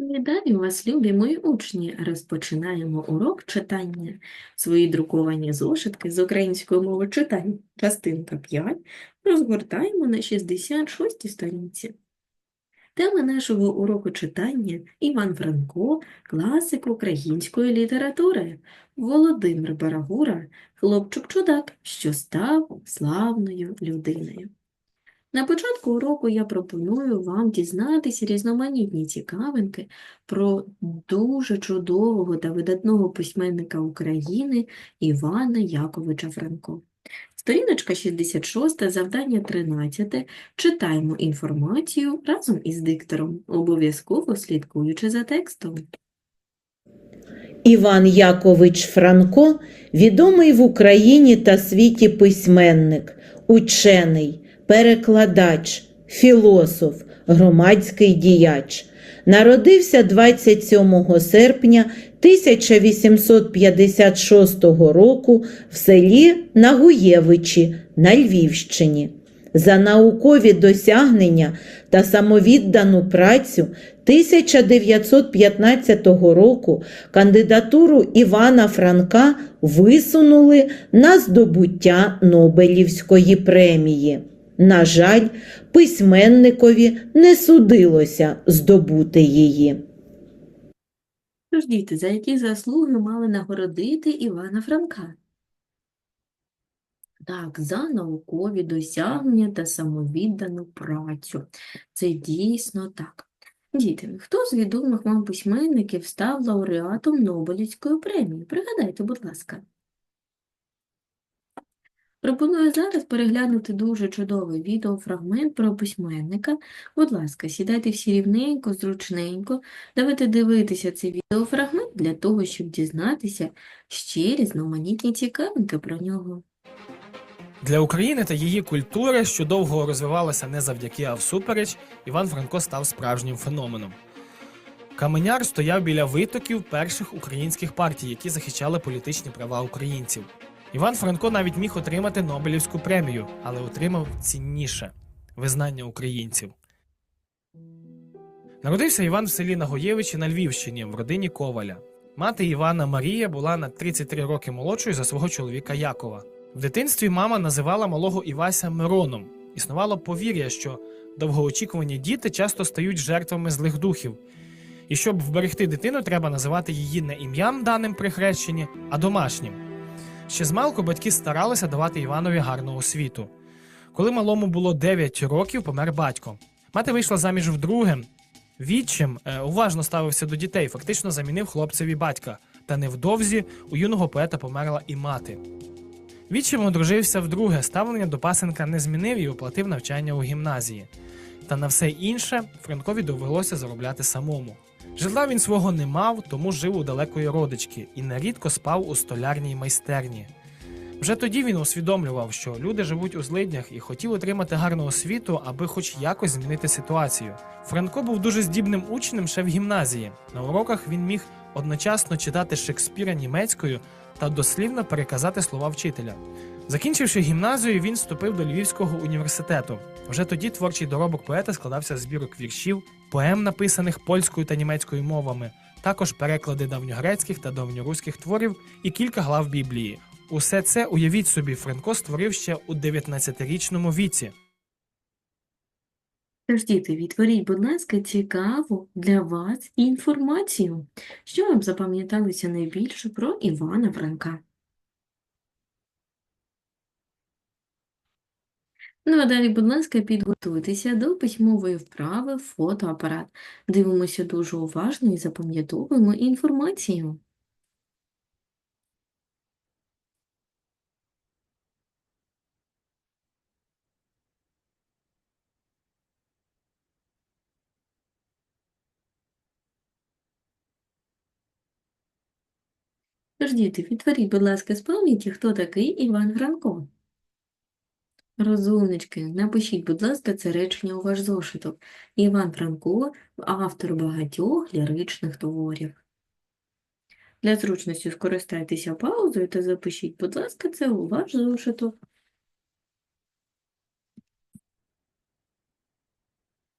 Вітаю вас, любі мої учні! Розпочинаємо урок читання. Свої друковані зошитки з української мови читання, частинка 5, розгортаємо на 66 сторінці. Тема нашого уроку читання – Іван Франко, класик української літератури, Володимир Барагура, хлопчик-чудак, що став славною людиною. На початку уроку я пропоную вам дізнатися різноманітні цікавинки про дуже чудового та видатного письменника України Івана Яковича Франко. Сторіночка 66, завдання 13. Читаємо інформацію разом із диктором, обов'язково слідкуючи за текстом. Іван Якович Франко відомий в Україні та світі письменник, учений, перекладач, філософ, громадський діяч. Народився 27 серпня 1856 року в селі Нагуєвичі на Львівщині. За наукові досягнення та самовіддану працю 1915 року кандидатуру Івана Франка висунули на здобуття Нобелівської премії. На жаль, письменникові не судилося здобути її. Тож, діти, за які заслуги мали нагородити Івана Франка? Так, за наукові досягнення та самовіддану працю. Це дійсно так. Діти, хто з відомих вам письменників став лауреатом Нобелівської премії? Пригадайте, будь ласка. Пропоную зараз переглянути дуже чудовий відеофрагмент про письменника. Будь ласка, сідайте всі рівненько, зручненько. Давайте дивитися цей відеофрагмент для того, щоб дізнатися ще різноманітні цікавинки про нього. Для України та її культури, що довго розвивалася не завдяки, а всупереч, Іван Франко став справжнім феноменом. Каменяр стояв біля витоків перших українських партій, які захищали політичні права українців. Іван Франко навіть міг отримати Нобелівську премію, але отримав цінніше визнання українців. Народився Іван в селі Нагоєвичі на Львівщині в родині Коваля. Мати Івана Марія була на 33 роки молодшою за свого чоловіка Якова. В дитинстві мама називала малого Івася Мироном. Існувало повір'я, що довгоочікувані діти часто стають жертвами злих духів. І щоб вберегти дитину, треба називати її не ім'ям даним при хрещенні, а домашнім. Ще змалку батьки старалися давати Іванові гарну освіту. Коли малому було 9 років, помер батько. Мати вийшла заміж вдруге. Відчим е, уважно ставився до дітей, фактично замінив хлопцеві батька. Та невдовзі у юного поета померла і мати. Відчим одружився вдруге, ставлення до пасенка не змінив і оплатив навчання у гімназії. Та на все інше Франкові довелося заробляти самому. Житла він свого не мав, тому жив у далекої родички і нерідко спав у столярній майстерні. Вже тоді він усвідомлював, що люди живуть у злиднях і хотів отримати гарну освіту, аби хоч якось змінити ситуацію. Франко був дуже здібним учнем ще в гімназії. На уроках він міг одночасно читати Шекспіра німецькою та дослівно переказати слова вчителя. Закінчивши гімназію, він вступив до Львівського університету. Вже тоді творчий доробок поета складався з збірок віршів, поем, написаних польською та німецькою мовами, також переклади давньогрецьких та давньоруських творів і кілька глав Біблії. Усе це, уявіть собі, Франко створив ще у 19-річному віці. Тож, діти, відтворіть, будь ласка, цікаву для вас інформацію. Що вам запам'яталося найбільше про Івана Франка? Ну, а далі, будь ласка, підготуйтеся до письмової вправи фотоапарат. Дивимося дуже уважно і запам'ятовуємо інформацію. Тож, діти, відтворіть, будь ласка, з пам'яті, хто такий Іван Франко. Розумнички, напишіть, будь ласка, це речення у ваш зошиток. Іван Франко – автор багатьох ліричних творів. Для зручності скористайтеся паузою та запишіть, будь ласка, це у ваш зошиток.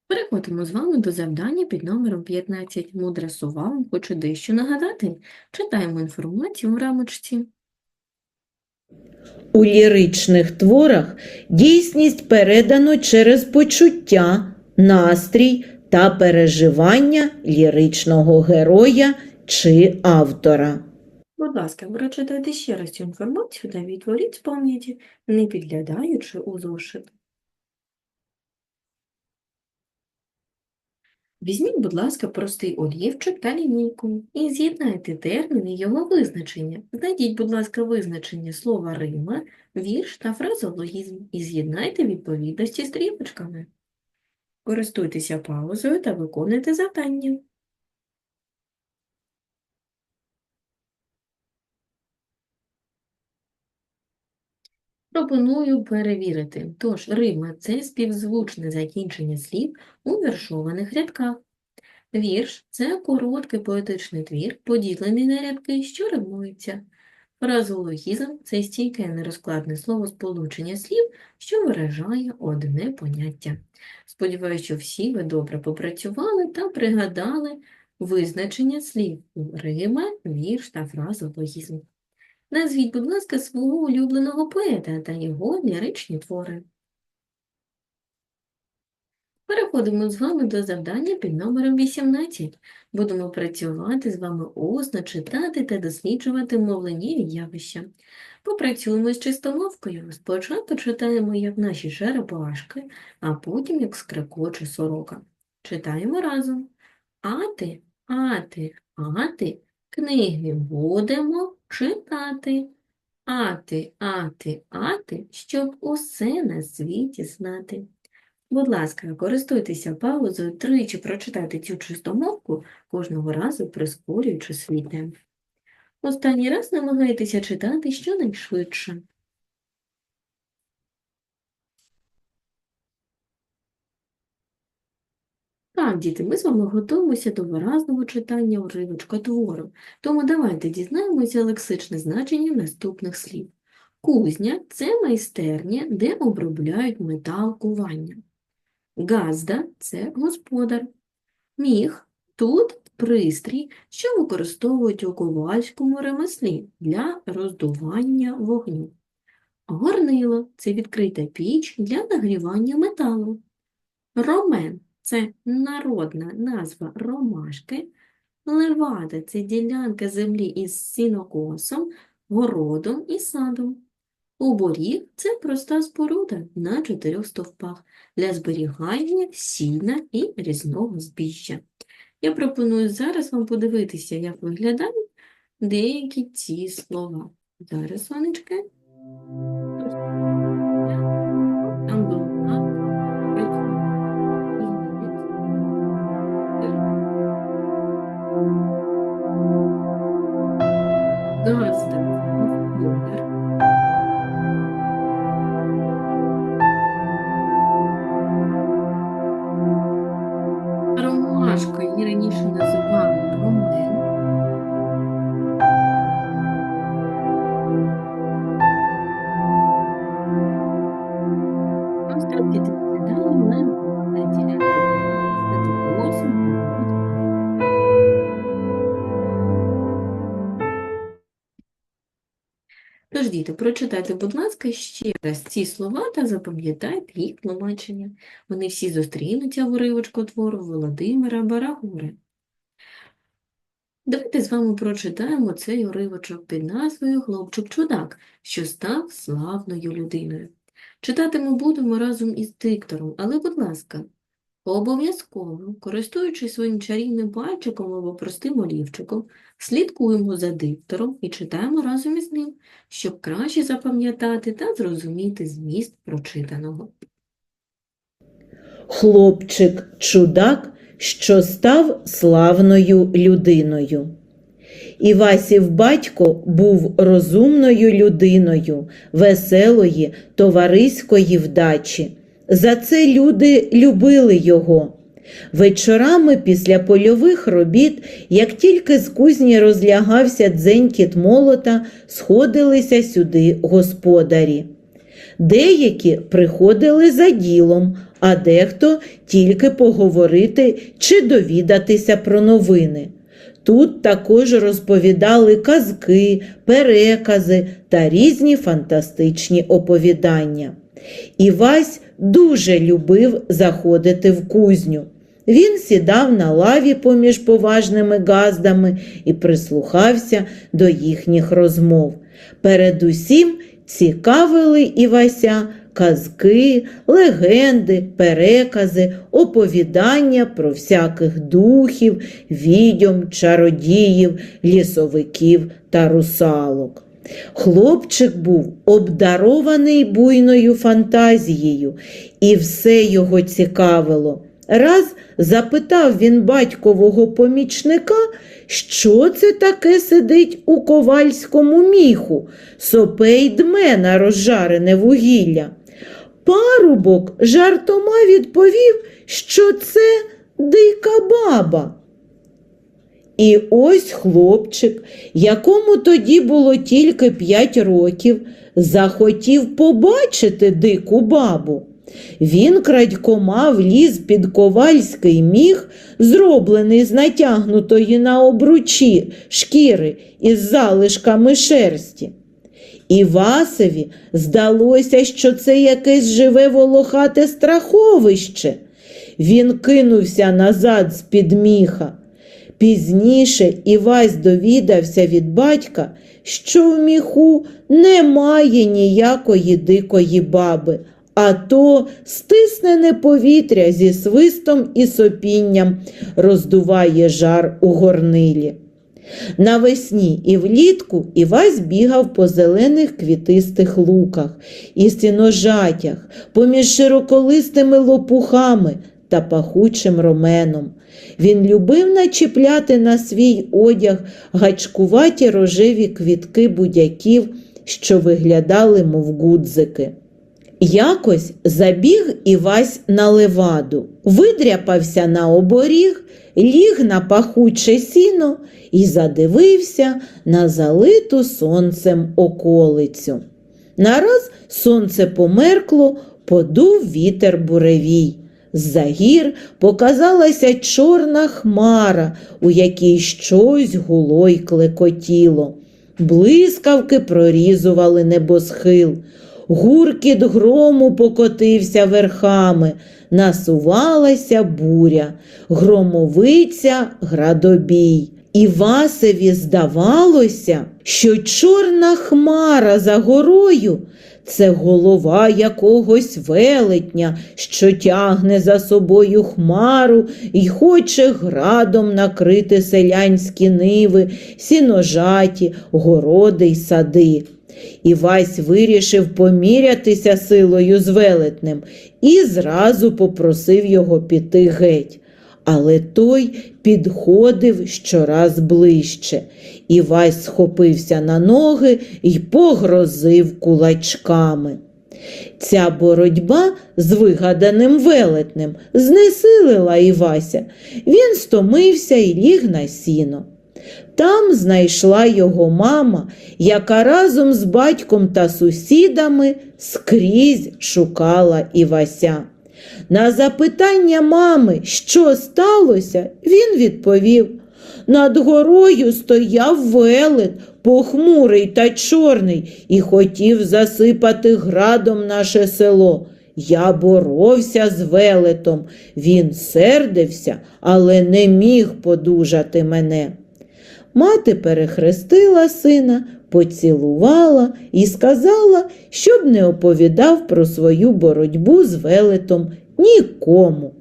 Переходимо з вами до завдання під номером 15. Мудра сова вам хоче дещо нагадати. Читаємо інформацію у рамочці. У ліричних творах дійсність передано через почуття, настрій та переживання ліричного героя чи автора. Будь ласка, прочитайте ще раз цю інформацію та відтворіть з пам'яті, не підглядаючи у зошит. Візьміть, будь ласка, простий олівчик та лінійку і з'єднайте терміни його визначення. Знайдіть, будь ласка, визначення слова Рима, вірш та фразологізм і з'єднайте відповідності стрілочками. Користуйтеся паузою та виконуйте завдання. Пропоную перевірити. Тож, Рима – це співзвучне закінчення слів у віршованих рядках. Вірш – це короткий поетичний твір, поділений на рядки, що римуються. Фразеологізм – це стійке нерозкладне словосполучення слів, що виражає одне поняття. Сподіваюся, що всі ви добре попрацювали та пригадали визначення слів у Рима, вірш та фразеологізм. Назвіть, будь ласка, свого улюбленого поета та його ліричні твори. Переходимо з вами до завдання під номером 18. Будемо працювати з вами усно, читати та досліджувати мовленнєві явища. Попрацюємо з чистомовкою. Спочатку читаємо, як наші черепашки, а потім, як скрекоче сорока. Читаємо разом. Ати, ати, ати, книги будемо читати. Ати, ати, ати, щоб усе на світі знати. Будь ласка, користуйтеся паузою, тричі прочитайте цю чистомовку, кожного разу прискорюючи свій темп. Останній раз намагайтеся читати щонайшвидше. Так, діти, ми з вами готуємося до виразного читання уривочка твору, тому давайте дізнаємося лексичне значення наступних слів. Кузня – це майстерня, де обробляють метал кування. Газда – це господар. Міх – тут пристрій, що використовують у ковальському ремеслі для роздування вогню. Горнило – це відкрита піч для нагрівання металу. Ромен – це народна назва ромашки. Левада – це ділянка землі із сінокосом, городом і садом. Оборіг – це проста споруда на чотирьох стовпах для зберігання сіна і різного збіжжя. Я пропоную зараз вам подивитися, як виглядають деякі ці слова. Зараз, сонечки. Прочитайте, будь ласка, ще раз ці слова та запам'ятайте їх тлумачення. Вони всі зустрінуться в уривочку твору Володимира Барагури. Давайте з вами прочитаємо цей уривочок під назвою «Хлопчик-чудак, що став славною людиною». Читати ми будемо разом із диктором, але, будь ласка, обов'язково, користуючись своїм чарівним пальчиком або простим олівчиком, слідкуємо за диктором і читаємо разом із ним, щоб краще запам'ятати та зрозуміти зміст прочитаного. Хлопчик чудак, що став славною людиною. Івасів батько був розумною людиною, веселої, товариської вдачі. За це люди любили його. Вечорами після польових робіт, як тільки з кузні розлягався дзенькіт молота, сходилися сюди господарі. Деякі приходили за ділом, а дехто тільки поговорити чи довідатися про новини. Тут також розповідали казки, перекази та різні фантастичні оповідання. Івась дуже любив заходити в кузню. Він сідав на лаві поміж поважними газдами і прислухався до їхніх розмов. Передусім цікавили Івася казки, легенди, перекази, оповідання про всяких духів, відьом, чародіїв, лісовиків та русалок. Хлопчик був обдарований буйною фантазією, і все його цікавило. Раз запитав він батькового помічника, що це таке сидить у ковальському міху, сопе й дме на розжарене вугілля. Парубок жартома відповів, що це дика баба. І ось хлопчик, якому тоді було тільки п'ять років, захотів побачити дику бабу. Він крадькома вліз під ковальський міг, зроблений з натягнутої на обручі шкіри із залишками шерсті. Івасові здалося, що це якесь живе волохате страховище. Він кинувся назад з-під міха. Пізніше Івась довідався від батька, що в міху немає ніякої дикої баби, а то стиснене повітря зі свистом і сопінням роздуває жар у горнилі. Навесні і влітку Івась бігав по зелених квітистих луках і сіножатях, поміж широколистими лопухами та пахучим роменом. Він любив начіпляти на свій одяг гачкуваті рожеві квітки будяків, що виглядали, мов гудзики. Якось забіг Івась на леваду, видряпався на оборіг, ліг на пахуче сіно і задивився на залиту сонцем околицю. Нараз сонце померкло, подув вітер буревій. З-за гір показалася чорна хмара, у якій щось гуло й клекотіло. Блискавки прорізували небосхил. Гуркіт грому покотився верхами, насувалася буря, громовиця градобій. Івасеві здавалося, що чорна хмара за горою це голова якогось велетня, що тягне за собою хмару і хоче градом накрити селянські ниви, сіножаті, городи й сади. Івась вирішив помірятися силою з велетнем і зразу попросив його піти геть. Але той підходив щораз ближче. Івась схопився на ноги і погрозив кулачками. Ця боротьба з вигаданим велетнем знесилила Івася. Він стомився і ліг на сіно. Там знайшла його мама, яка разом з батьком та сусідами скрізь шукала Івася. На запитання мами, що сталося, він відповів. Над горою стояв велет, похмурий та чорний, і хотів засипати градом наше село. Я боровся з велетом. Він сердився, але не міг подужати мене. Мати перехрестила сина, поцілувала і сказала, щоб не оповідав про свою боротьбу з велетом нікому.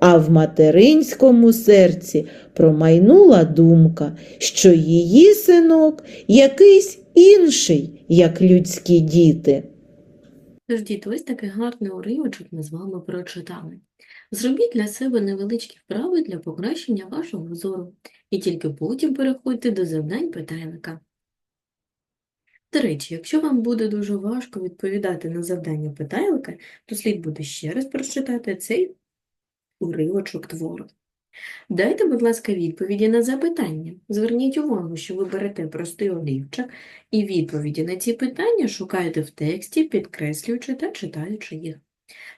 А в материнському серці промайнула думка, що її синок якийсь інший, як людські діти. Тож, діти, ось такий гарний уривочок ми з вами прочитали. Зробіть для себе невеличкі вправи для покращення вашого зору, і тільки потім переходьте до завдань питальника. До речі, якщо вам буде дуже важко відповідати на завдання питайлика, то слід буде ще раз прочитати цей уривочок твору. Дайте, будь ласка, відповіді на запитання. Зверніть увагу, що ви берете простий олівчик і відповіді на ці питання шукаєте в тексті, підкреслюючи та читаючи їх.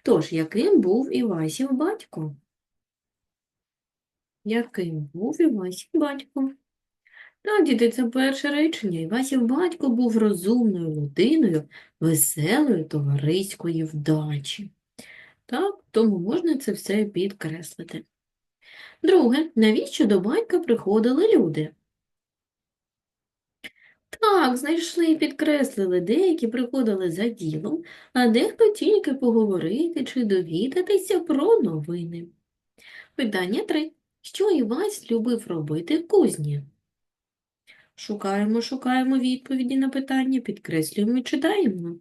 Тож, яким був Івасів батько? Яким був Івасів батько? Так, діти, це перше речення. Івасів батько був розумною людиною, веселою, товариської вдачі. Так, тому можна це все підкреслити. Друге, навіщо до батька приходили люди? Так, знайшли і підкреслили, деякі приходили за ділом, а дехто тільки поговорити чи довідатися про новини. Питання 3. Що Івась любив робити в кузні? Шукаємо, шукаємо відповіді на питання, підкреслюємо і читаємо.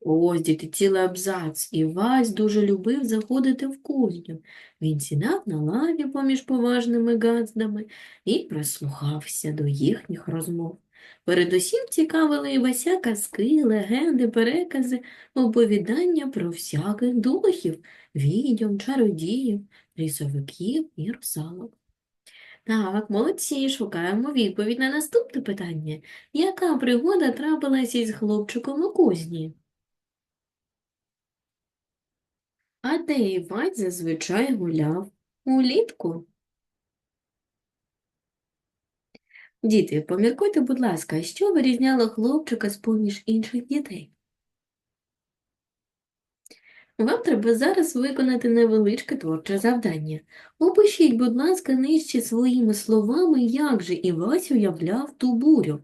Ось, діти, цілий абзац. Івась дуже любив заходити в кузню. Він сідав на лаві поміж поважними газдами і прислухався до їхніх розмов. Передусім цікавили Івася казки, легенди, перекази, оповідання про всяких духів, відьом, чародіїв, лісовиків і русалок. Так, молодці, шукаємо відповідь на наступне питання. Яка пригода трапилася із хлопчиком у кузні? А де Івась зазвичай гуляв? Улітку? Діти, поміркуйте, будь ласка, що вирізняло хлопчика з-поміж інших дітей? Вам треба зараз виконати невеличке творче завдання. Опишіть, будь ласка, нижче своїми словами, як же Івась уявляв ту бурю.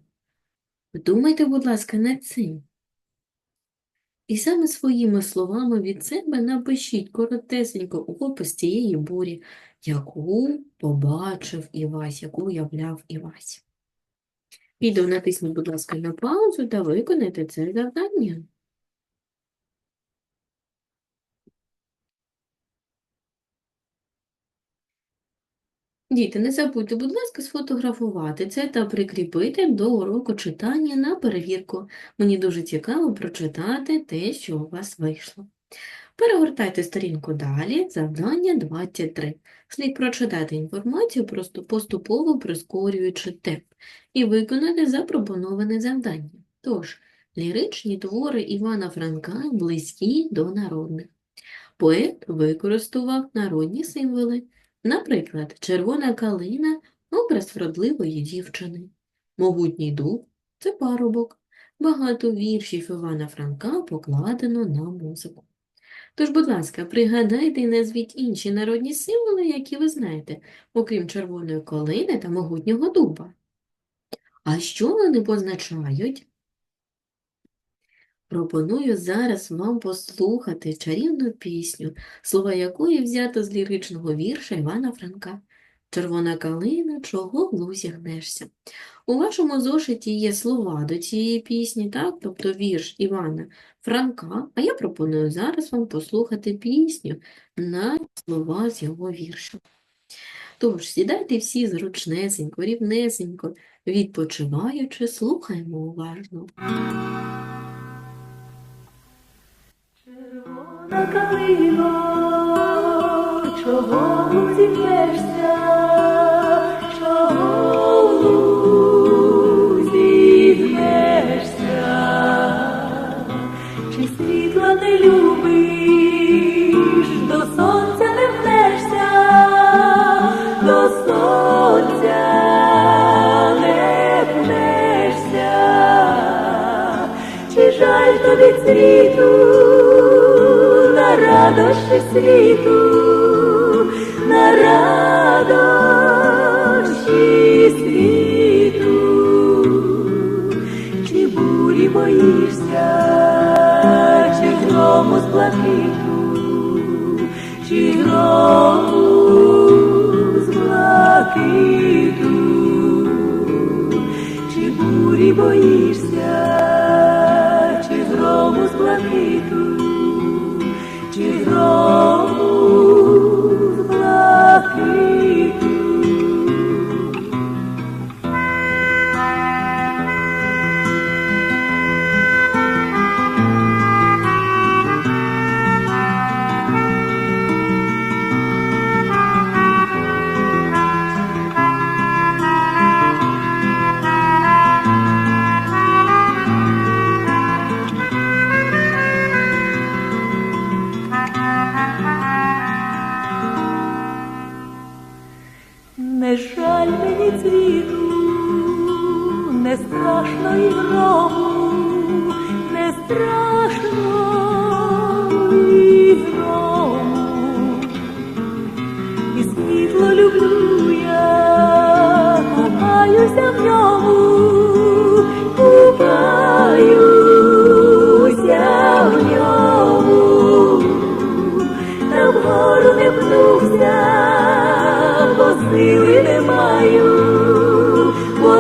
Подумайте, будь ласка, над цим. І саме своїми словами від себе напишіть коротесенько опис цієї бурі, яку побачив Івась, яку уявляв Івась. Відео натисніть, будь ласка, на паузу та виконайте це завдання. Діти, не забудьте, будь ласка, сфотографувати це та прикріпити до уроку читання на перевірку. Мені дуже цікаво прочитати те, що у вас вийшло. Перегортайте сторінку далі, завдання 23. Слід прочитати інформацію, просто поступово прискорюючи темп, і виконати запропоноване завдання. Тож, ліричні твори Івана Франка близькі до народних. Поет використовував народні символи. Наприклад, червона калина – образ вродливої дівчини. Могутній дуб – це парубок. Багато віршів Івана Франка покладено на музику. Тож, будь ласка, пригадайте і назвіть інші народні символи, які ви знаєте, окрім червоної калини та могутнього дуба. А що вони позначають? Пропоную зараз вам послухати чарівну пісню, слова якої взято з ліричного вірша Івана Франка. Червона калина, чого в. У вашому зошиті є слова до цієї пісні, так? тобто вірш Івана Франка, а я пропоную зараз вам послухати пісню на слова з його вірша. Тож, сідайте всі зручнесенько, рівнесенько, відпочиваючи, слухаємо уважно. Калино, чого гнешся, чого гнешся, чи світла не любиш, до сонця не гнешся, до сонця не гнешся, чи жаль тобі світу, на радощі світу, на радощі світу, чи бурі боїшся, чи грому з чи грому з чи бурі боїшся, не страшно і грому, не страшно і грому. І світло люблю я, купаюся в ньому, купаюся в ньому, на вгору не пнуся, бо сили не маю, бо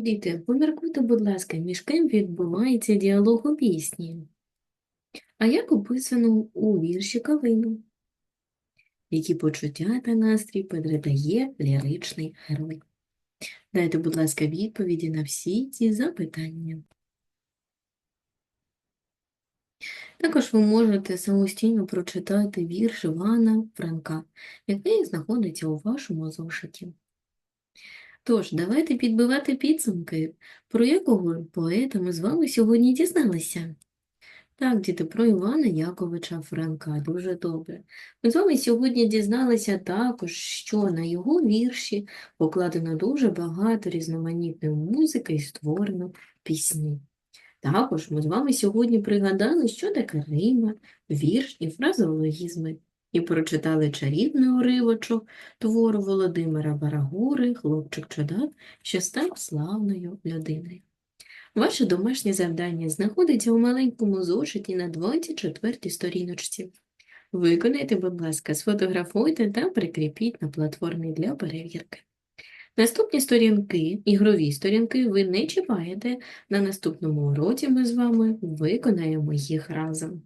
Діти, поміркуйте, будь ласка, між ким відбувається діалог у пісні. А як описано у вірші Калину? Які почуття та настрій передає ліричний герой? Дайте, будь ласка, відповіді на всі ці запитання. Також ви можете самостійно прочитати вірш Івана Франка, який знаходиться у вашому зошиті. Тож, давайте підбивати підсумки, про якого поета ми з вами сьогодні дізналися. Так, діти, про Івана Яковича Франка, дуже добре. Ми з вами сьогодні дізналися також, що на його вірші покладено дуже багато різноманітної музики і створено пісні. Також ми з вами сьогодні пригадали, що таке рима, вірш і фразеологізми, і прочитали чарівний уривочок твору Володимира Барагури «Хлопчик чудак, що став славною людиною». Ваше домашнє завдання знаходиться у маленькому зошиті на 24 сторіночці. Виконайте, будь ласка, сфотографуйте та прикріпіть на платформі для перевірки. Наступні сторінки, ігрові сторінки, ви не чіпаєте. На наступному уроці ми з вами виконаємо їх разом.